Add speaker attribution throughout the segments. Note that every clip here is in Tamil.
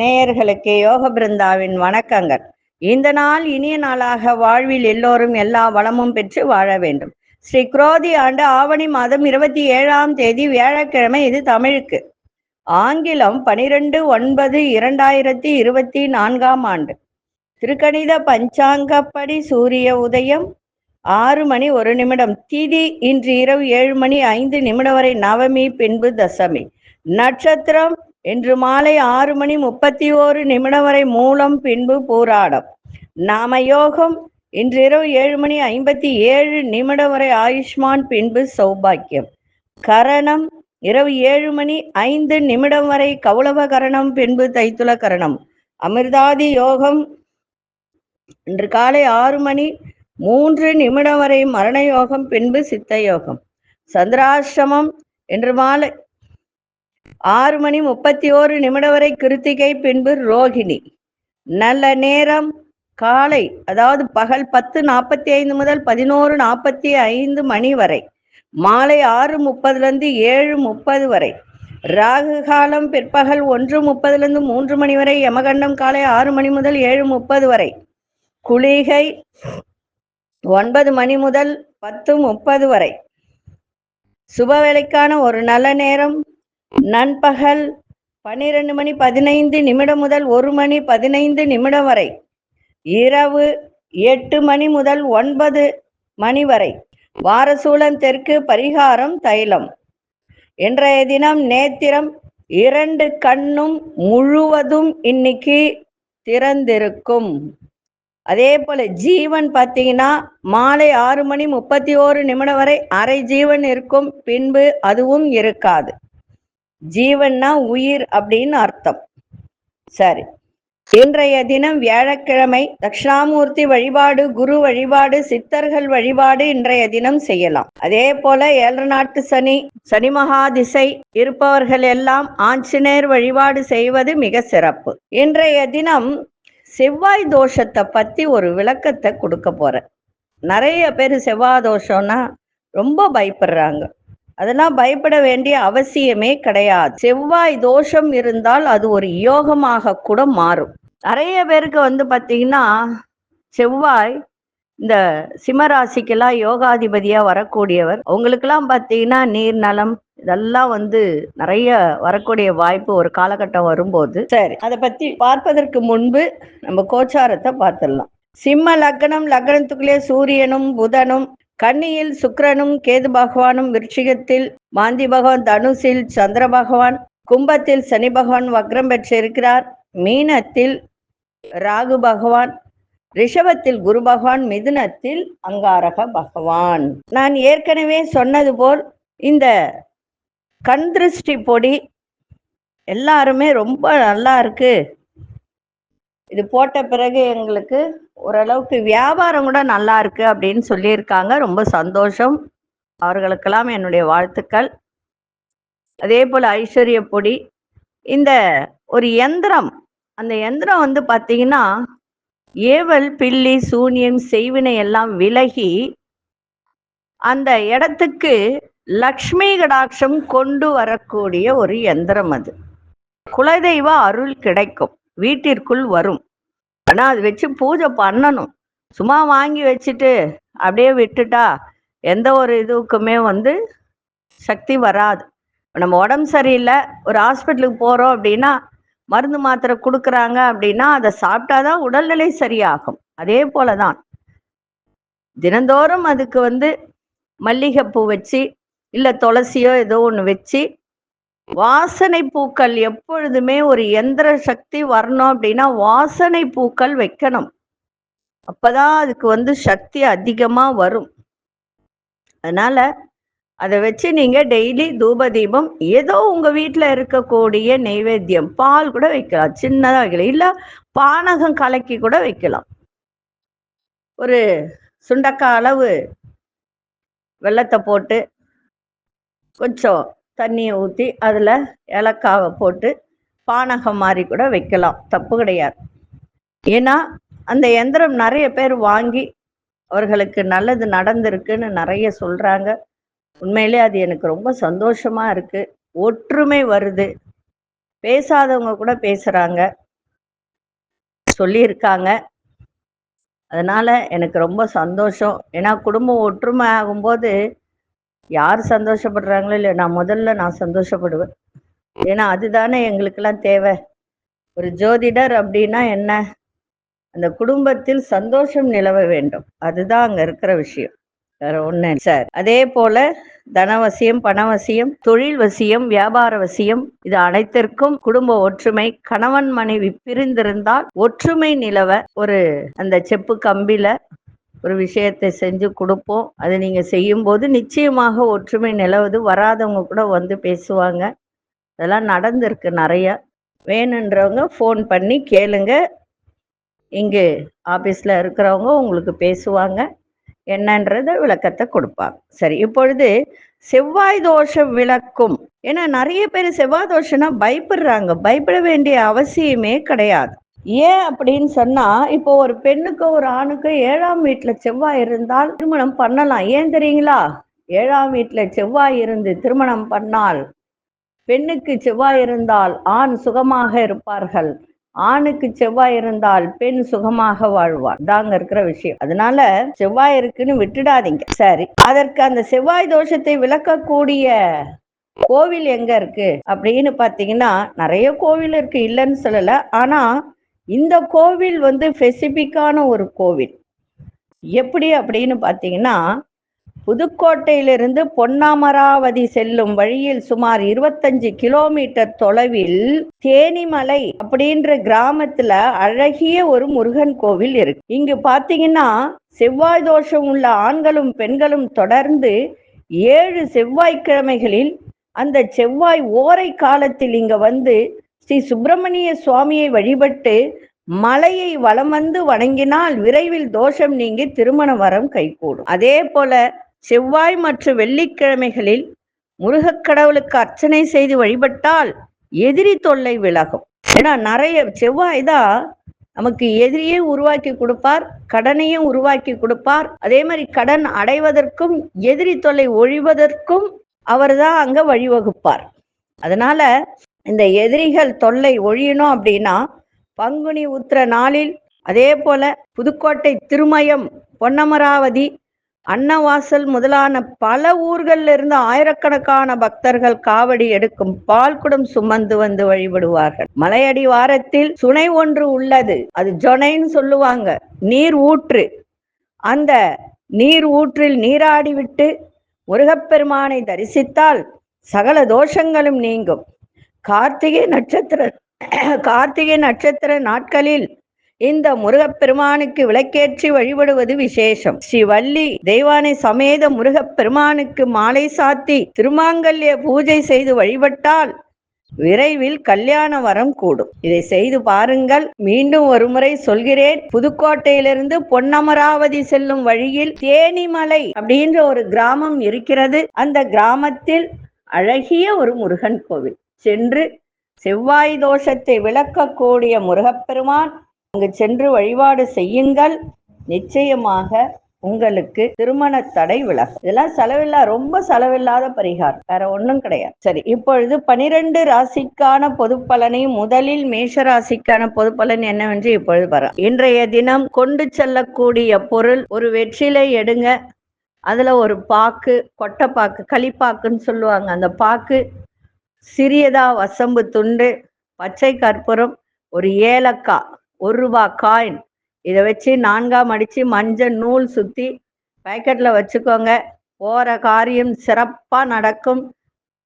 Speaker 1: நேயர்களுக்கு யோக பிருந்தாவின் வணக்கங்கள். இந்த நாள் இனிய நாளாக வாழ்வில் எல்லோரும் எல்லா வளமும் பெற்று வாழ வேண்டும். ஸ்ரீ குரோதி ஆண்டு ஆவணி மாதம் இருபத்தி ஏழாம் தேதி வியாழக்கிழமை இது தமிழுக்கு. ஆங்கிலம் பனிரெண்டு ஒன்பது இரண்டாயிரத்தி இருபத்தி நான்காம் ஆண்டு. திருக்கணித பஞ்சாங்கப்படி சூரிய உதயம் ஆறு மணி ஒரு நிமிடம். திதி இன்று இரவு ஏழு மணி ஐந்து நிமிடம் வரை நவமி பின்பு தசமி. நட்சத்திரம் இன்று மாலை ஆறு மணி முப்பத்தி ஓரு நிமிடம் வரை மூலம் பின்பு பூராடம். நாம யோகம் இன்று இரவு ஏழு மணி ஐம்பத்தி ஏழு நிமிடம் வரை ஆயுஷ்மான் பின்பு சௌபாக்கியம். கரணம் இரவு ஏழு மணி ஐந்து நிமிடம் வரை கௌளவ கரணம் பின்பு தைத்துல கரணம். அமிர்தாதி யோகம் இன்று காலை ஆறு மணி மூன்று நிமிடம் வரை மரண யோகம் பின்பு சித்த யோகம். சந்திராசிரமம் இன்று மாலை ஆறு மணி முப்பத்தி ஓரு நிமிடம் வரை கிருத்திகை பின்பு ரோகிணி. நல்ல நேரம் காலை அதாவது பகல் பத்து நாற்பத்தி ஐந்து முதல் பதினோரு நாற்பத்தி ஐந்து மணி வரை. மாலை ஆறு முப்பதுலேருந்து ஏழு முப்பது வரை. ராகு காலம் பிற்பகல் ஒன்று முப்பதுலேருந்து மூன்று மணி வரை. யமகண்டம் காலை ஆறு மணி முதல் ஏழு முப்பது வரை. குளிகை ஒன்பது மணி முதல் பத்து முப்பது வரை. சுபவேளைக்கான ஒரு நல்ல நேரம். நண்பகல் பன்னிரண்டு மணி பதினைந்து நிமிடம் முதல் ஒரு மணி பதினைந்து நிமிடம் வரை. இரவு எட்டு மணி முதல் ஒன்பது மணி வரை. வாரசூலம் தெற்கு பரிகாரம் தைலம். இன்றைய தினம் நேத்திரம் இரண்டு கண்ணும் முழுவதும் இன்னைக்கு திறந்திருக்கும். அதே போல ஜீவன் பார்த்தீங்கன்னா மாலை ஆறு மணி முப்பத்தி ஓரு நிமிடம் வரை அரை ஜீவன் இருக்கும் பின்பு அதுவும் இருக்காது. ஜீவன்னா உயிர் அப்படின்னு அர்த்தம். சரி. இன்றைய தினம் வியாழக்கிழமை தட்சிணாமூர்த்தி வழிபாடு குரு வழிபாடு சித்தர்கள் வழிபாடு இன்றைய தினம் செய்யலாம். அதே போல ஏழு நாட்டு சனி சனி மகா திசை இருப்பவர்கள் எல்லாம் ஆஞ்சநேயர் வழிபாடு செய்வது மிக சிறப்பு. இன்றைய தினம் செவ்வாய் தோஷத்தை பற்றி ஒரு விளக்கத்தை கொடுக்க போகிறேன் நிறைய பேர் செவ்வாய் தோஷம்னா ரொம்ப பயப்படுறாங்க. அதெல்லாம் பயப்பட வேண்டிய அவசியமே கிடையாது. செவ்வாய் தோஷம் இருந்தால் அது ஒரு யோகமாக கூட மாறும். நிறைய பேருக்கு வந்து பார்த்தீங்கன்னா செவ்வாய் இந்த சிம்மராசிக்கெல்லாம் யோகாதிபதியா வரக்கூடியவர் அவங்களுக்கெல்லாம் பார்த்தீங்கன்னா நீர் நலம் இதெல்லாம் வந்து நிறைய வரக்கூடிய வாய்ப்பு ஒரு காலகட்டம் வரும்போது. சரி அதை பத்தி பார்ப்பதற்கு முன்பு நம்ம கோச்சாரத்தை பார்த்துடலாம். சிம்ம லக்னம் லக்னத்துக்குள்ளே சூரியனும் புதனும் கன்னியில் சுக்கரனும் கேது பகவானும் விருட்சிகத்தில் மாந்தி பகவான் தனுசில் சந்திர பகவான் கும்பத்தில் சனி பகவான் வக்ரம் பெற்றிருக்கிறார் மீனத்தில் ராகு பகவான் ரிஷபத்தில் குரு பகவான் மிதுனத்தில் அங்காரக பகவான். நான் ஏற்கனவே சொன்னது போல் இந்த கண் திருஷ்டி பொடி எல்லாருமே ரொம்ப நல்லா இருக்கு. இது போட்ட பிறகு எங்களுக்கு ஓரளவுக்கு வியாபாரம் கூட நல்லா இருக்கு அப்படின்னு சொல்லியிருக்காங்க. ரொம்ப சந்தோஷம். அவர்களுக்கெல்லாம் என்னுடைய வாழ்த்துக்கள். அதே போல் ஐஸ்வர்ய பொடி. இந்த ஒரு எந்திரம் அந்த எந்திரம் வந்து பார்த்தீங்கன்னா ஏவல் பில்லி சூனியம் செய்வினை எல்லாம் விலகி அந்த இடத்துக்கு லக்ஷ்மி கடாட்சம் கொண்டு வரக்கூடிய ஒரு எந்திரம் அது. குலதெய்வ அருள் கிடைக்கும். வீட்டிற்குள் வரும். ஆனால் அது வச்சு பூஜை பண்ணணும். சும்மா வாங்கி வச்சுட்டு அப்படியே விட்டுட்டா எந்த ஒரு இதுக்குமே வந்து சக்தி வராது. நம்ம உடம்பு சரியில்லை ஒரு ஹாஸ்பிட்டலுக்கு போகிறோம் அப்படின்னா மருந்து மாத்திரை கொடுக்குறாங்க அப்படின்னா அதை சாப்பிட்டாதான் உடல்நிலை சரியாகும். அதே போலதான். தினந்தோறும் அதுக்கு வந்து மல்லிகைப்பூ வச்சு இல்லை துளசியோ ஏதோ ஒன்று வச்சு வாசனை பூக்கள் எப்பொழுதுமே ஒரு எந்திர சக்தி வரணும் அப்படின்னா வாசனை பூக்கள் வைக்கணும். அப்பதான் அதுக்கு வந்து சக்தி அதிகமா வரும். அதனால அதை வச்சு நீங்க டெய்லி தூப தீபம் ஏதோ உங்க வீட்டுல இருக்கக்கூடிய நெய்வேத்தியம் பால் கூட வைக்கலாம் சின்னதா வைக்கலாம் இல்ல பானகம் கலக்கி கூட வைக்கலாம். ஒரு சுண்டக்காய் அளவு வெள்ளத்தை போட்டு கொஞ்சம் தண்ணியை ஊற்றி அதில் ஏலக்காவை போட்டு பானகம் மாதிரி கூட வைக்கலாம் தப்பு கிடையாது. ஏன்னா அந்த எந்திரம் நிறைய பேர் வாங்கி அவர்களுக்கு நல்லது நடந்திருக்குன்னு நிறைய சொல்கிறாங்க உண்மையிலே அது எனக்கு ரொம்ப சந்தோஷமா இருக்கு. ஒற்றுமை வருது. பேசாதவங்க கூட பேசுறாங்க. சொல்லியிருக்காங்க. அதனால எனக்கு ரொம்ப சந்தோஷம். ஏன்னா குடும்பம் ஒற்றுமை ஆகும்போது யார் சந்தோஷப்படுறாங்களோ இல்லையோ நான் முதல்ல நான் சந்தோஷப்படுவேன். ஏன்னா அதுதானே எங்களுக்கெல்லாம் தேவை. ஒரு ஜோதிடர் அப்படின்னா என்ன? அந்த குடும்பத்தில் சந்தோஷம் நிலவ வேண்டும். அதுதான் அங்கே இருக்கிற விஷயம். வேற ஒண்ணு சார் அதே போல தனவசியம் பணவசியம் தொழில் வசியம் வியாபார வசியம் இது அனைத்திற்கும் குடும்ப ஒற்றுமை. கணவன் மனைவி பிரிந்திருந்தால் ஒற்றுமை நிலவ ஒரு அந்த செப்பு கம்பில ஒரு விஷயத்தை செஞ்சு கொடுப்போம். அது நீங்க செய்யும்போது நிச்சயமாக ஒற்றுமை நிலவுது. வராதவங்க கூட வந்து பேசுவாங்க. இதெல்லாம் நடந்திருக்கு நிறைய. வேணுன்றவங்க ஃபோன் பண்ணி கேளுங்க. இங்கு ஆபீஸ்ல இருக்கிறவங்க உங்களுக்கு பேசுவாங்க. என்னன்றத விளக்கத்தை கொடுப்பாங்க. சரி இப்பொழுது செவ்வாய் தோஷம் விளக்கும். ஏன்னா நிறைய பேர் செவ்வாய் தோஷம்னா பயப்படுறாங்க. பயப்பட வேண்டிய அவசியமே கிடையாது. ஏன் அப்படின்னு சொன்னா இப்போ ஒரு பெண்ணுக்கு ஒரு ஆணுக்கு ஏழாம் வீட்டுல செவ்வாய் இருந்தால் திருமணம் பண்ணலாம். ஏன் தெரியுங்களா? ஏழாம் வீட்டுல செவ்வாய் இருந்து திருமணம் பண்ணால் பெண்ணுக்கு செவ்வாய் இருந்தால் ஆண் சுகமாக இருப்பார்கள். ஆணுக்கு செவ்வாய் இருந்தால் பெண் சுகமாக வாழ்வார் தாங்க இருக்கிற விஷயம். அதனால செவ்வாய் இருக்குன்னு விட்டுடாதீங்க. சரி. அதற்கு அந்த செவ்வாய் தோஷத்தை விளக்கக்கூடிய கோவில் எங்க இருக்கு? அப்படின்னு பாத்தீங்கன்னா நிறைய கோவில் இருக்கு. இல்லைன்னு சொல்லல. ஆனா இந்த கோவில் வந்து ஸ்பெசிபிக்கான ஒரு கோவில். எப்படி அப்படின்னு பாத்தீங்கன்னா புதுக்கோட்டையிலிருந்து பொன்னாமராவதி செல்லும் வழியில் சுமார் இருபத்தஞ்சு கிலோமீட்டர் தொலைவில் தேனிமலை அப்படின்ற கிராமத்துல அழகிய ஒரு முருகன் கோவில் இருக்கு. இங்கு பாத்தீங்கன்னா செவ்வாய் தோஷம் உள்ள ஆண்களும் பெண்களும் தொடர்ந்து ஏழு செவ்வாய்க்கிழமைகளில் அந்த செவ்வாய் ஓரை காலத்தில் இங்க வந்து ஸ்ரீ சுப்பிரமணிய சுவாமியை வழிபட்டு மலையை வலம் வந்து வணங்கினால் விரைவில் தோஷம் நீங்கி திருமண வரம் கைகூடும். அதே போல செவ்வாய் மற்றும் வெள்ளிக்கிழமைகளில் முருகக் கடவுளுக்கு அர்ச்சனை செய்து வழிபட்டால் எதிரி தொல்லை விலகும். ஏன்னா நிறைய செவ்வாய் தான் நமக்கு எதிரியே உருவாக்கி கொடுப்பார் கடனையும் உருவாக்கி கொடுப்பார். அதே மாதிரி கடன் அடைவதற்கும் எதிரி தொல்லை ஒழிவதற்கும் அவர்தான் அங்க வழிவகுப்பார். அதனால இந்த எதிரிகள் தொல்லை ஒழியணும் அப்படின்னா பங்குனி உத்திர நாளில் அதே போல புதுக்கோட்டை திருமயம் பொன்னமராவதி அன்னவாசல் முதலான பல ஊர்களில் இருந்து ஆயிரக்கணக்கான பக்தர்கள் காவடி எடுக்கும் பால்குடம் சுமந்து வந்து வழிபடுவார்கள். மலையடி வாரத்தில் சுனை ஒன்று உள்ளது. அது ஜொனைன்னு சொல்லுவாங்க. நீர் ஊற்று. அந்த நீர் ஊற்றில் நீராடி விட்டு முருகப்பெருமானை தரிசித்தால் சகல தோஷங்களும் நீங்கும். கார்த்திகை நட்சத்திர கார்த்திகை நட்சத்திர நாட்களில் இந்த முருகப்பெருமானுக்கு விளக்கேற்றி வழிபடுவது விசேஷம். ஸ்ரீ வள்ளி தெய்வானை சமேத முருகப்பெருமானுக்கு மாலை சாத்தி திருமாங்கல்ய பூஜை செய்து வழிபட்டால் விரைவில் கல்யாண வரம் கூடும். இதை செய்து பாருங்கள். மீண்டும் ஒருமுறை சொல்கிறேன். புதுக்கோட்டையிலிருந்து பொன்னமராவதி செல்லும் வழியில் தேனிமலை அப்படின்ற ஒரு கிராமம் இருக்கிறது. அந்த கிராமத்தில் அழகிய ஒரு முருகன் கோவில். சென்று செவ்வாய் தோஷத்தை விளக்கக்கூடிய முருகப்பெருமான் அங்கு சென்று வழிபாடு செய்யுங்கள். நிச்சயமாக உங்களுக்கு திருமண தடை விலகும். இதெல்லாம் செலவில்லா ரொம்ப செலவில்லாத பரிகாரம். வேற ஒண்ணும் கிடையாது. சரி இப்பொழுது பனிரெண்டு ராசிக்கான பொது பலனை முதலில் மேஷ ராசிக்கான பொது பலன் என்னவென்று இப்பொழுது வர இன்றைய தினம் கொண்டு செல்லக்கூடிய பொருள் ஒரு வெற்றிலை எடுங்க. அதுல ஒரு பாக்கு கொட்டப்பாக்கு களிப்பாக்குன்னு சொல்லுவாங்க. அந்த பாக்கு சிறியதா வசம்பு துண்டு பச்சை கற்பூரம் ஒரு ஏலக்காய். ஒரு ரூபா காயின் இதை வச்சு நான்காம் அடிச்சு மஞ்சள் நூல் சுற்றி பேக்கெட்டில் வச்சுக்கோங்க. போகிற காரியம் சிறப்பாக நடக்கும்.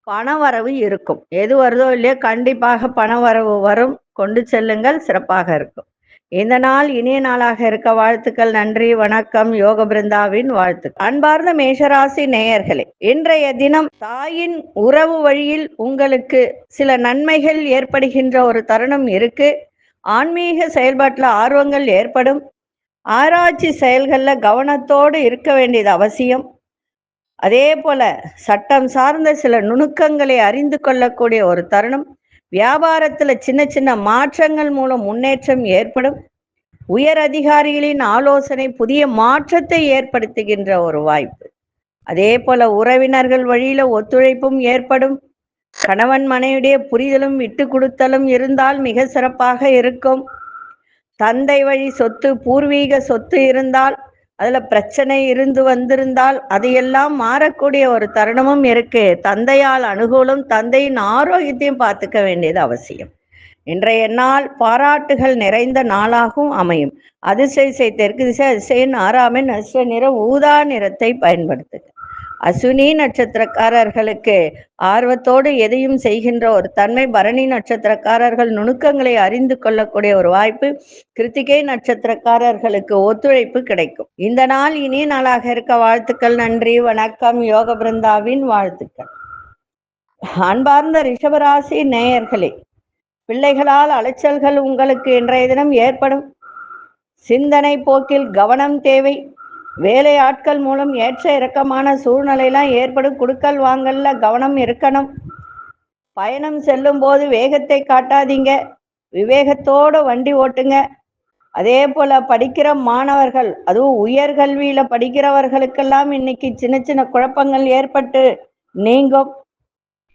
Speaker 1: பணவரவு இருக்கும். எது வருதோ இல்லையோ கண்டிப்பாக பணவரவு வரும். கொண்டு செல்லுங்கள். சிறப்பாக இருக்கும். இந்த நாள் இனிய நாளாக இருக்க வாழ்த்துக்கள் நன்றி வணக்கம். யோக பிருந்தாவின் வாழ்த்து அன்பார்ந்த மேஷராசி நேயர்களே இன்றைய தினம் தாயின் உறவு வழியில் உங்களுக்கு சில நன்மைகள் ஏற்படுகின்ற ஒரு தருணம் இருக்கு. ஆன்மீக செயல்பாட்டில் ஆர்வங்கள் ஏற்படும். ஆராய்ச்சி செயல்களில் கவனத்தோடு இருக்க வேண்டியது அவசியம். அதே போல சட்டம் சார்ந்த சில நுணுக்கங்களை அறிந்து கொள்ளக்கூடிய ஒரு தருணம். வியாபாரத்தில் சின்ன சின்ன மாற்றங்கள் மூலம் முன்னேற்றம் ஏற்படும். உயர் அதிகாரிகளின் ஆலோசனை புதிய மாற்றத்தை ஏற்படுத்துகின்ற ஒரு வாய்ப்பு. அதே போல உறவினர்கள் வழியில ஒத்துழைப்பும் ஏற்படும். கணவன் மனைவிடைய புரிதலும் விட்டு கொடுத்தலும் இருந்தால் மிக சிறப்பாக இருக்கும். தந்தை வழி சொத்து பூர்வீக சொத்து இருந்தால் அதுல பிரச்சனை இருந்து வந்திருந்தால் அதையெல்லாம் மாறக்கூடிய ஒரு தருணமும் இருக்கு. தந்தையால் அனுகூலம் தந்தையின் ஆரோக்கியத்தையும் பார்த்துக்க வேண்டியது அவசியம். இன்றைய நாள் பாராட்டுகள் நிறைந்த நாளாகவும் அமையும். அதிசய தெற்கு திசை அதிசயன் ஆறாமின் அஸ்வ நிற ஊதா நிறத்தை பயன்படுத்துக. அசுனி நட்சத்திரக்காரர்களுக்கு ஆர்வத்தோடு எதையும் செய்கின்ற ஒரு தன்மை பரணி நட்சத்திரக்காரர்கள் நுணுக்கங்களை அறிந்து கொள்ளக்கூடிய ஒரு வாய்ப்பு கிருத்திகை நட்சத்திரக்காரர்களுக்கு ஒத்துழைப்பு கிடைக்கும். இந்த நாள் இனிய நாளாக இருக்க வாழ்த்துக்கள் நன்றி வணக்கம் யோக பிருந்தாவின் வாழ்த்துக்கள். அன்பார்ந்த ரிஷபராசி நேயர்களே பிள்ளைகளால் அலைச்சல்கள் உங்களுக்கு இன்றைய தினம் ஏற்படும். சிந்தனை போக்கில் கவனம் தேவை. வேலை ஆட்கள் மூலம் ஏற்ற இறக்கமான சூழ்நிலையெல்லாம் ஏற்படும் குடுக்கல் வாங்கல்ல கவனம் இருக்கணும். பயணம் செல்லும் போது வேகத்தை காட்டாதீங்க. விவேகத்தோட வண்டி ஓட்டுங்க. அதே போல படிக்கிற மாணவர்கள் அதுவும் உயர்கல்வியில படிக்கிறவர்களுக்கெல்லாம் இன்னைக்கு சின்ன சின்ன குழப்பங்கள் ஏற்பட்டு நீங்கும்.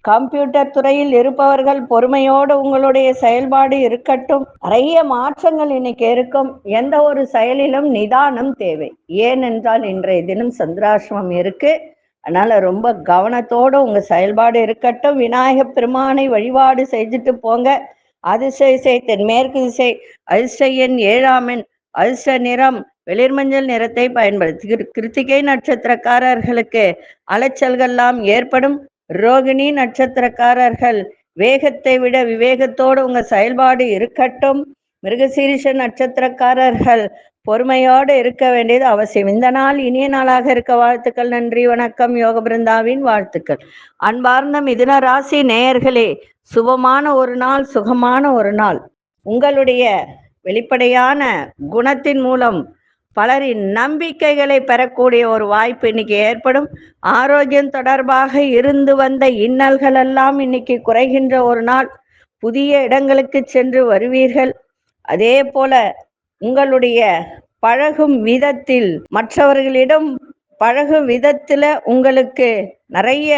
Speaker 1: கம்ப்யூட்டர் துறையில் இருப்பவர்கள் பொறுமையோடு உங்களுடைய செயல்பாடு இருக்கட்டும். நிறைய மாற்றங்கள் இன்னைக்கு இருக்கும். எந்த ஒரு செயலிலும் நிதானம் தேவை. ஏனென்றால் இன்றைய தினம் சந்திராசிரமம் இருக்கு. அதனால ரொம்ப கவனத்தோடு உங்க செயல்பாடு இருக்கட்டும். விநாயக பெருமானை வழிபாடு செஞ்சுட்டு போங்க. அதிசய தென்மேற்கு திசை அதிசயன் ஏழாமன் அதிர்ஷ்ட நிறம் வெளிர்மஞ்சள் நிறத்தை பயன்படுத்தி கிருத்திகை நட்சத்திரக்காரர்களுக்கு அலைச்சல்கள்லாம் ஏற்படும். ரோகிணி நட்சத்திரக்காரர்கள் வேகத்தை விட விவேகத்தோடு உங்க செயல்பாடு இருக்கட்டும். மிருகசீரிஷ நட்சத்திரக்காரர்கள் பொறுமையோடு இருக்க வேண்டியது அவசியம். இந்த நாள் இனிய நாளாக இருக்க வாழ்த்துக்கள் நன்றி வணக்கம். யோக பிருந்தாவின் வாழ்த்துக்கள். அன்பார்ந்த மிதுன ராசி நேயர்களே சுபமான ஒரு நாள் சுகமான ஒரு நாள். உங்களுடைய வெளிப்படையான குணத்தின் மூலம் பலரின் நம்பிக்கைகளை பெறக்கூடிய ஒரு வாய்ப்பு இன்னைக்கு ஏற்படும். ஆரோக்கியம் தொடர்பாக இருந்து வந்த இன்னல்கள் எல்லாம் இன்னைக்கு குறைகின்ற ஒரு நாள். புதிய இடங்களுக்கு சென்று வருவீர்கள். அதே போல உங்களுடைய பழகும் விதத்தில் மற்றவர்களிடம் பழகும் விதத்துல உங்களுக்கு நிறைய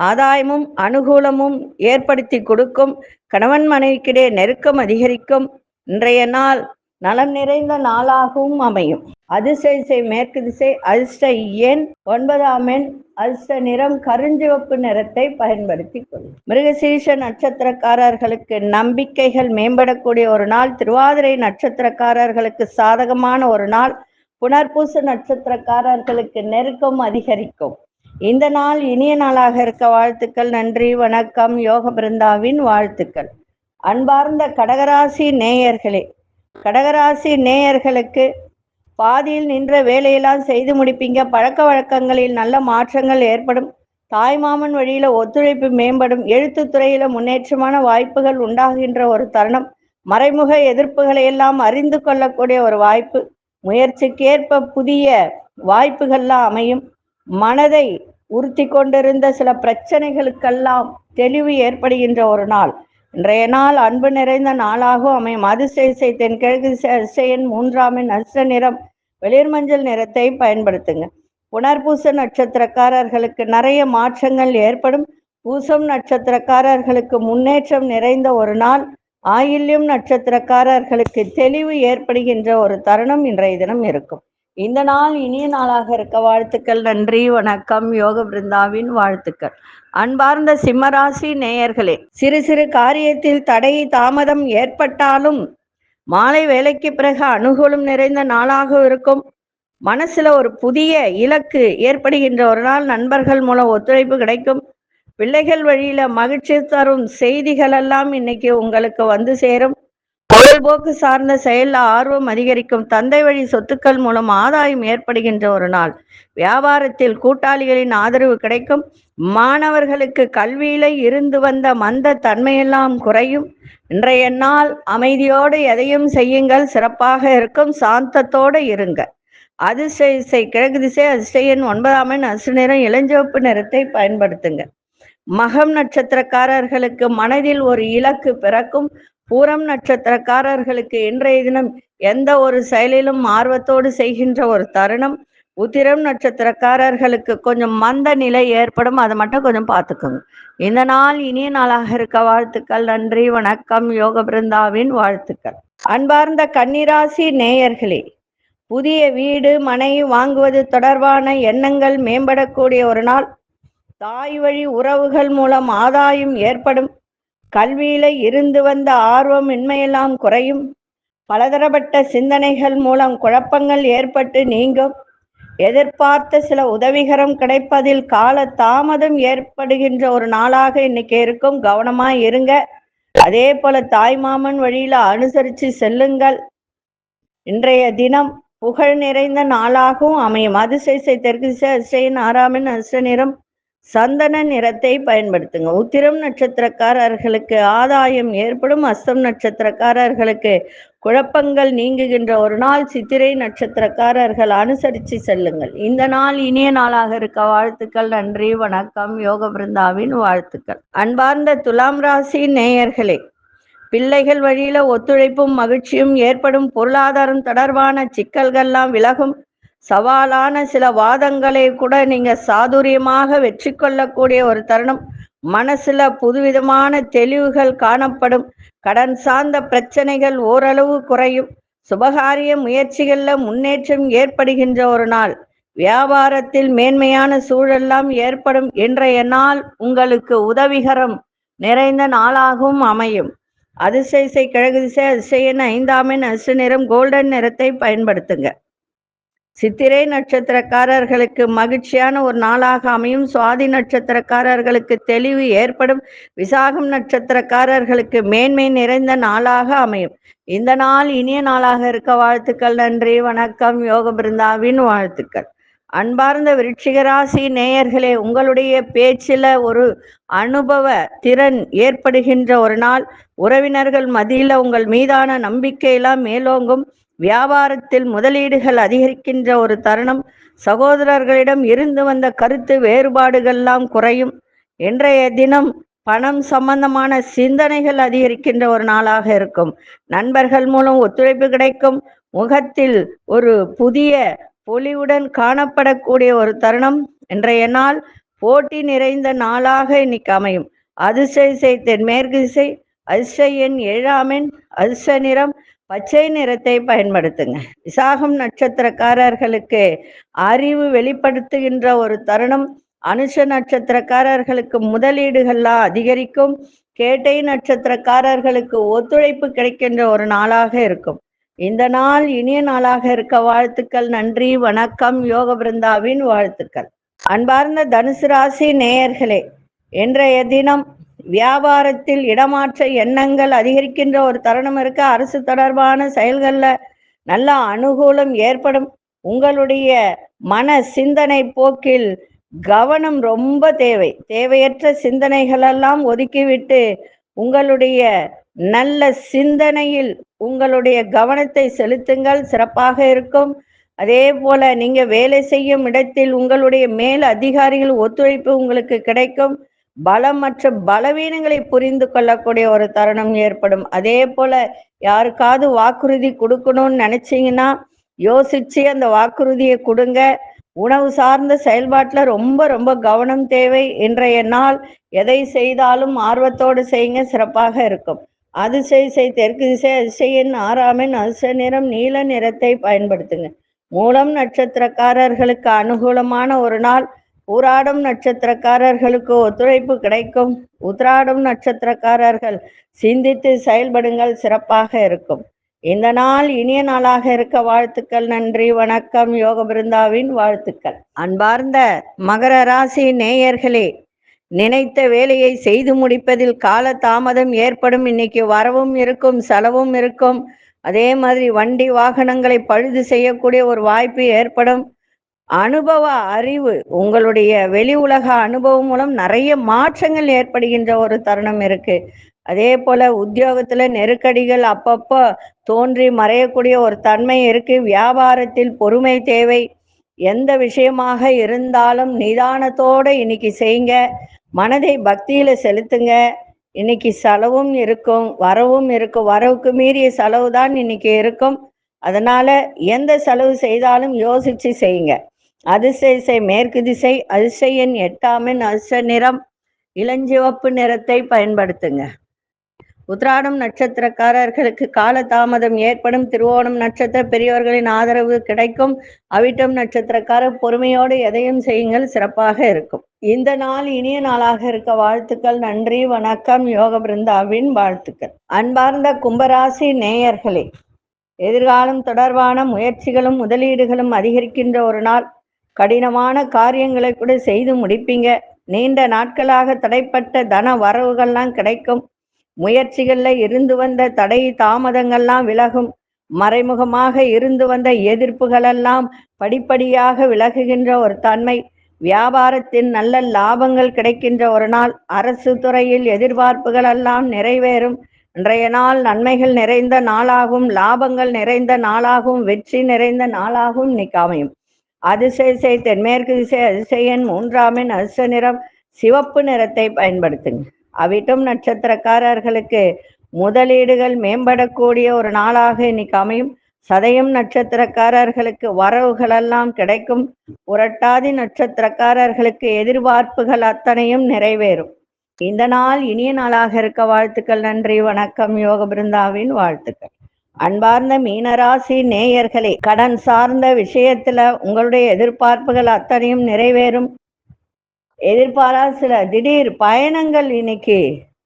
Speaker 1: ஆதாயமும் அனுகூலமும் ஏற்படுத்தி கொடுக்கும். கணவன் மனைவிக்கிடையே நெருக்கம் அதிகரிக்கும். இன்றைய நாள் நலம் நிறைந்த நாளாகவும் அமையும். அதிசய மேற்கு திசை அதிர்ஷ்ட எண் ஒன்பதாம் எண் அதிர்ஷ்ட நிறம் கருஞ்சிவப்பு நிறத்தை பயன்படுத்தி கொள்ளும். மிருகசீர்ஷ நட்சத்திரக்காரர்களுக்கு நம்பிக்கைகள் மேம்படக்கூடிய ஒரு நாள். திருவாதிரை நட்சத்திரக்காரர்களுக்கு சாதகமான ஒரு நாள். புனர்பூச நட்சத்திரக்காரர்களுக்கு நெருக்கம் அதிகரிக்கும். இந்த நாள் இனிய நாளாக இருக்க வாழ்த்துக்கள் நன்றி வணக்கம் யோக பிருந்தாவின் வாழ்த்துக்கள். அன்பார்ந்த கடகராசி நேயர்களே கடகராசி நேயர்களுக்கு பாதியில் நின்ற வேலையெல்லாம் செய்து முடிப்பீங்க. பழக்க வழக்கங்களில் நல்ல மாற்றங்கள் ஏற்படும். தாய்மாமன் வழியில ஒத்துழைப்பு மேம்படும். எழுத்து துறையில முன்னேற்றமான வாய்ப்புகள் உண்டாகின்ற ஒரு தருணம். மறைமுக எதிர்ப்புகளை எல்லாம் அறிந்து கொள்ளக்கூடிய ஒரு வாய்ப்பு. முயற்சிக்கேற்ப புதிய வாய்ப்புகள்லாம் அமையும். மனதை உறுத்தி கொண்டிருந்த சில பிரச்சனைகளுக்கெல்லாம் தெளிவு ஏற்படுகின்ற ஒரு நாள். இன்றைய நாள் அன்பு நிறைந்த நாளாகவும் அமையும். அதிசயசை தென்கிழக்கு திசையின் மூன்றாமின் நஷ்ட நிறம். வெளிர் மஞ்சள் நிறத்தை பயன்படுத்துங்க. புனர்பூச நட்சத்திரக்காரர்களுக்கு நிறைய மாற்றங்கள் ஏற்படும். பூசம் நட்சத்திரக்காரர்களுக்கு முன்னேற்றம் நிறைந்த ஒரு நாள். ஆயில்யம் நட்சத்திரக்காரர்களுக்கு தெளிவு ஏற்படுகின்ற ஒரு தருணம் இன்றைய தினம் இருக்கும். இந்த நாள் இனிய நாளாக இருக்க வாழ்த்துக்கள் நன்றி வணக்கம் யோக பிருந்தாவின் வாழ்த்துக்கள். அன்பார்ந்த சிம்மராசி நேயர்களே சிறு சிறு காரியத்தில் தடை தாமதம் ஏற்பட்டாலும் மாலை வேலைக்கு பிறகு அனுகூலம் நிறைந்த நாளாக இருக்கும். மனசுல ஒரு புதிய இலக்கு ஏற்படுகின்ற ஒரு நாள் நண்பர்கள் மூலம் ஒத்துழைப்பு கிடைக்கும். பிள்ளைகள் வழியில மகிழ்ச்சி தரும் செய்திகள் எல்லாம் இன்னைக்கு உங்களுக்கு வந்து சேரும். பொழுதுபோக்கு சார்ந்த செயல்ல ஆர்வம் அதிகரிக்கும். தந்தை வழி சொத்துக்கள் மூலம் ஆதாயம் ஏற்படுகின்ற ஒரு நாள். வியாபாரத்தில் கூட்டாளிகளின் ஆதரவு கிடைக்கும். மாணவர்களுக்கு கல்வியில இருந்து வந்த மந்த தன்மையெல்லாம் குறையும். இன்றைய நாள் அமைதியோடு எதையும் செய்யுங்கள். சிறப்பாக இருக்கும். சாந்தத்தோடு இருங்க. அதிசய கிழக்கு திசை அதிசயன் ஒன்பதாம் எண் அசு நிறம் இளஞ்சிவப்பு நிறத்தை பயன்படுத்துங்க. மகம் நட்சத்திரக்காரர்களுக்கு மனதில் ஒரு இலக்கு பிறக்கும். பூரம் நட்சத்திரக்காரர்களுக்கு இன்றைய தினம் எந்த ஒரு செயலிலும் ஆர்வத்தோடு செய்கின்ற ஒரு தருணம். உத்திரம் நட்சத்திரக்காரர்களுக்கு கொஞ்சம் மந்த நிலை ஏற்படும். அதை மட்டும் கொஞ்சம் பார்த்துக்கோங்க. இந்த நாள் இனிய நாளாக இருக்க வாழ்த்துக்கள் நன்றி வணக்கம் யோக பிருந்தாவின் வாழ்த்துக்கள். அன்பார்ந்த கன்னிராசி நேயர்களே புதிய வீடு மனை வாங்குவது தொடர்பான எண்ணங்கள் மேம்படக்கூடிய ஒரு நாள். தாய் வழி உறவுகள் மூலம் ஆதாயம் ஏற்படும். கல்வியில இருந்து வந்த ஆர்வம் இன்மையெல்லாம் குறையும். பலதரப்பட்ட சிந்தனைகள் மூலம் குழப்பங்கள் ஏற்பட்டு நீங்கும். எதிர்பார்த்த சில உதவிகரம் கிடைப்பதில் கால தாமதம் ஏற்படுகின்ற ஒரு நாளாக இன்னைக்கு இருக்கும். கவனமா இருங்க. அதே போல தாய்மாமன் வழியில அனுசரித்து செல்லுங்கள். இன்றைய தினம் புகழ் நிறைந்த நாளாகவும் அமையும். அதிசை தெற்கு திசை அதிசயன் ஆறாமின் அச நிறம். சந்தன நிறத்தை பயன்படுத்துங்க. உத்திரம் நட்சத்திரக்காரர்களுக்கு ஆதாயம் ஏற்படும். அஸ்தம் நட்சத்திரக்காரர்களுக்கு குழப்பங்கள் நீங்குகின்ற ஒரு நாள் சித்திரை நட்சத்திரக்காரர்கள் அனுசரித்து செல்லுங்கள். இந்த நாள் இனிய நாளாக இருக்க வாழ்த்துக்கள் நன்றி வணக்கம் யோக பிருந்தாவின் வாழ்த்துக்கள். அன்பார்ந்த துலாம் ராசி நேயர்களே பிள்ளைகள் வழியில ஒத்துழைப்பும் மகிழ்ச்சியும் ஏற்படும். பொருளாதாரம் தொடர்பான சிக்கல்கள்லாம் விலகும். சவாலான சில வாதங்களை கூட நீங்க சாதுரியமாக வெற்றி கொள்ளக்கூடிய ஒரு தருணம். மனசுல புதுவிதமான தெளிவுகள் காணப்படும். கடன் சார்ந்த பிரச்சனைகள் ஓரளவு குறையும். சுபகாரிய முயற்சிகள்ல முன்னேற்றம் ஏற்படுகின்ற ஒரு நாள். வியாபாரத்தில் மேன்மையான சூழல்லாம் ஏற்படும். இன்றைய நாள் உங்களுக்கு உதவிகரம் நிறைந்த நாளாகவும் அமையும். அதிசய கிழகு திசை அதிசயன் ஐந்தாமின் அசு நிறம் கோல்டன் நிறத்தை பயன்படுத்துங்க. சித்திரை நட்சத்திரக்காரர்களுக்கு மகிழ்ச்சியான ஒரு நாளாக அமையும். சுவாதி நட்சத்திரக்காரர்களுக்கு தெளிவு ஏற்படும். விசாகம் நட்சத்திரக்காரர்களுக்கு மேன்மை நிறைந்த நாளாக அமையும். இந்த நாள் இனிய நாளாக இருக்க வாழ்த்துக்கள் நன்றி வணக்கம். யோக பிருந்தாவின் வாழ்த்துக்கள். அன்பார்ந்த விருட்சிகராசி நேயர்களே உங்களுடைய பேச்சில ஒரு அனுபவ திறன் ஏற்படுகின்ற ஒரு நாள். உறவினர்கள் மதியில் உங்கள் மீதான நம்பிக்கையெல்லாம் மேலோங்கும். வியாபாரத்தில் முதலீடுகள் அதிகரிக்கின்ற ஒரு தருணம் சகோதரர்களிடம் இருந்து வந்த கருத்து வேறுபாடுகள்லாம் குறையும். இன்றைய தினம் பணம் சம்பந்தமான சிந்தனைகள் அதிகரிக்கின்ற ஒரு நாளாக இருக்கும். நண்பர்கள் மூலம் ஒத்துழைப்பு கிடைக்கும். முகத்தில் ஒரு புதிய பொலிவுடன் காணப்படக்கூடிய ஒரு தருணம். இன்றைய நாள் போட்டி நிறைந்த நாளாக இன்னைக்கு அமையும். அதிசய தென்மேற்கு திசை அதிசய எண் ஏழாமின் அல்ச நிறம் பச்சை நிறத்தை பயன்படுத்துங்க. விசாகம் நட்சத்திரக்காரர்களுக்கு அறிவு வெளிப்படுத்துகின்ற ஒரு தருணம். அனுஷ நட்சத்திரக்காரர்களுக்கு முதலீடுகள்லாம் அதிகரிக்கும். கேட்டை நட்சத்திரக்காரர்களுக்கு ஒத்துழைப்பு கிடைக்கின்ற ஒரு நாளாக இருக்கும். இந்த நாள் இனிய நாளாக இருக்க வாழ்த்துக்கள் நன்றி வணக்கம் யோக பிருந்தாவின் வாழ்த்துக்கள். அன்பார்ந்த தனுசு ராசி நேயர்களே இன்றைய தினம் வியாபாரத்தில் இடமாற்ற எண்ணங்கள் அதிகரிக்கின்ற ஒரு தருணம் இருக்க அரசு தொடர்பான செயல்கள்ல நல்ல அனுகூலம் ஏற்படும். உங்களுடைய மன சிந்தனை போக்கில் கவனம் ரொம்ப தேவை. தேவையற்ற சிந்தனைகளெல்லாம் ஒதுக்கிவிட்டு உங்களுடைய நல்ல சிந்தனையில் உங்களுடைய கவனத்தை செலுத்துங்கள். சிறப்பாக இருக்கும். அதே போல நீங்க வேலை செய்யும் இடத்தில் உங்களுடைய மேல் அதிகாரிகள் ஒத்துழைப்பு உங்களுக்கு கிடைக்கும். பலம் மற்றும் பலவீனங்களை புரிந்து கொள்ளக்கூடிய ஒரு தருணம் ஏற்படும். அதே போல யாருக்காவது வாக்குறுதி கொடுக்கணும்னு நினைச்சீங்கன்னா யோசிச்சு அந்த வாக்குறுதியை கொடுங்க. உணவு சார்ந்த செயல்பாட்டில் ரொம்ப ரொம்ப கவனம் தேவை. இன்றைய நாள் எதை செய்தாலும் ஆர்வத்தோடு செய்யுங்க சிறப்பாக இருக்கும். அதிசய செய் தெற்கு திசை அதிசயன் ஆறாமின் அதிச நிறம் நீல நிறத்தை பயன்படுத்துங்க. மூலம் நட்சத்திரக்காரர்களுக்கு அனுகூலமான ஒரு நாள். ஊராடும் நட்சத்திரக்காரர்களுக்கு ஒத்துழைப்பு கிடைக்கும். உத்ராடும் நட்சத்திரக்காரர்கள் சிந்தித்து செயல்படுங்கள் சிறப்பாக இருக்கும். இந்த நாள் இனிய நாளாக இருக்க வாழ்த்துக்கள் நன்றி வணக்கம். யோக பிருந்தாவின் வாழ்த்துக்கள். அன்பார்ந்த மகர ராசி நேயர்களே நினைத்த வேலையை செய்து முடிப்பதில் கால தாமதம் ஏற்படும். இன்னைக்கு வரவும் இருக்கும் செலவும் இருக்கும். அதே மாதிரி வண்டி வாகனங்களை பழுது செய்யக்கூடிய ஒரு வாய்ப்பு ஏற்படும். அனுபவ அறிவு உங்களுடைய வெளி உலக அனுபவம் மூலம் நிறைய மாற்றங்கள் ஏற்படுகின்ற ஒரு தருணம் இருக்கு. அதே போல உத்தியோகத்துல நெருக்கடிகள் அப்பப்போ தோன்றி மறையக்கூடிய ஒரு தன்மை இருக்கு. வியாபாரத்தில் பொறுமை தேவை. எந்த விஷயமாக இருந்தாலும் நிதானத்தோட இன்னைக்கு செய்யுங்க. மனதை பக்தியில செலுத்துங்க. இன்னைக்கு செலவும் இருக்கும் வரவும் இருக்கும். வரவுக்கு மீறிய செலவு தான் இன்னைக்கு இருக்கும். அதனால எந்த செலவு செய்தாலும் யோசிச்சு செய்யுங்க. அதிசய மேற்கு திசை அதிசயன் எட்டாமின் அச நிறம் இளஞ்சிவப்பு நிறத்தை பயன்படுத்துங்க. உத்ராடம் நட்சத்திரக்காரர்களுக்கு கால தாமதம் ஏற்படும். திருவோணம் நட்சத்திர பெரியவர்களின் ஆதரவு கிடைக்கும். அவிட்டம் நட்சத்திரக்காரர் பொறுமையோடு எதையும் செய்யுங்கள் சிறப்பாக இருக்கும். இந்த நாள் இனிய நாளாக இருக்க வாழ்த்துக்கள் நன்றி வணக்கம் யோக பிருந்தாவின் வாழ்த்துக்கள். அன்பார்ந்த கும்பராசி நேயர்களே எதிர்காலம் தொடர்பான முயற்சிகளும் முதலீடுகளும் அதிகரிக்கின்ற ஒரு நாள். கடினமான காரியங்களை கூட செய்து முடிப்பீங்க. நீண்ட நாட்களாக தடைப்பட்ட தன வரவுகள்லாம் கிடைக்கும். முயற்சிகள்ல இருந்து வந்த தடை தாமதங்கள்லாம் விலகும். மறைமுகமாக இருந்து வந்த எதிர்ப்புகளெல்லாம் படிப்படியாக விலகுகின்ற ஒரு தன்மை. வியாபாரத்தின் நல்ல லாபங்கள் கிடைக்கின்ற ஒரு நாள். அரசு துறையில் எதிர்பார்ப்புகள் எல்லாம் நிறைவேறும். இன்றைய நாள் நன்மைகள் நிறைந்த நாளாகும். லாபங்கள் நிறைந்த நாளாகும். வெற்றி நிறைந்த நாளாகவும் இன்னைக்கு அமையும். அதிசயசை தென்மேற்கு திசை அதிசயன் மூன்றாமின் அரிச நிறம். சிவப்பு நிறத்தை பயன்படுத்துங்க. அவிட்டம் நட்சத்திரக்காரர்களுக்கு முதலீடுகள் மேம்படக்கூடிய ஒரு நாளாக இன்னைக்கு அமையும். சதயம் நட்சத்திரக்காரர்களுக்கு வரவுகளெல்லாம் கிடைக்கும். புரட்டாதி நட்சத்திரக்காரர்களுக்கு எதிர்பார்ப்புகள் அத்தனையும் நிறைவேறும். இந்த நாள் இனிய நாளாக இருக்க வாழ்த்துக்கள் நன்றி வணக்கம் யோக பிருந்தாவின் வாழ்த்துக்கள். அன்பார்ந்த மீனராசி நேயர்களே கடன் சார்ந்த விஷயத்துல உங்களுடைய எதிர்பார்ப்புகள் அத்தனையும் நிறைவேறும். எதிர்பாரா சில திடீர் பயணங்கள் இன்னைக்கு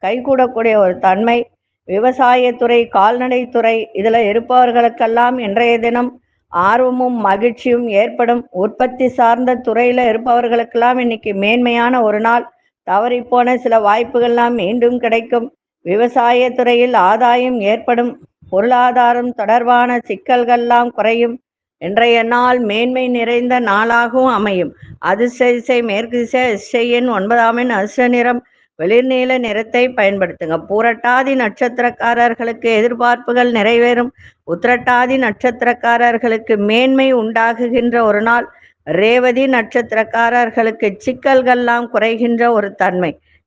Speaker 1: கைகூடக்கூடிய ஒரு தன்மை. விவசாயத்துறை கால்நடைத்துறை இதுல இருப்பவர்களுக்கெல்லாம் இன்றைய தினம் ஆர்வமும் மகிழ்ச்சியும் ஏற்படும். உற்பத்தி சார்ந்த துறையில இருப்பவர்களுக்கெல்லாம் இன்னைக்கு மேன்மையான ஒரு நாள். தவறிப்போன சில வாய்ப்புகள்லாம் மீண்டும் கிடைக்கும். விவசாய துறையில் ஆதாயம் ஏற்படும். பொருளாதாரம் தொடர்பான சிக்கல்கள்லாம் குறையும். இன்றைய நாள் மேன்மை நிறைந்த நாளாகவும் அமையும். அதிசய மேற்கு திசை ஒன்பதாம் ஒன்பதாமின் அதிர்ஷ்ட நிறம். வெளிர்நீல நிறத்தை பயன்படுத்துங்க. பூரட்டாதி நட்சத்திரக்காரர்களுக்கு எதிர்பார்ப்புகள் நிறைவேறும். உத்திரட்டாதி நட்சத்திரக்காரர்களுக்கு மேன்மை உண்டாகுகின்ற ஒரு நாள். ரேவதி நட்சத்திரக்காரர்களுக்கு சிக்கல்கள்லாம் குறைகின்ற ஒரு தன்மை.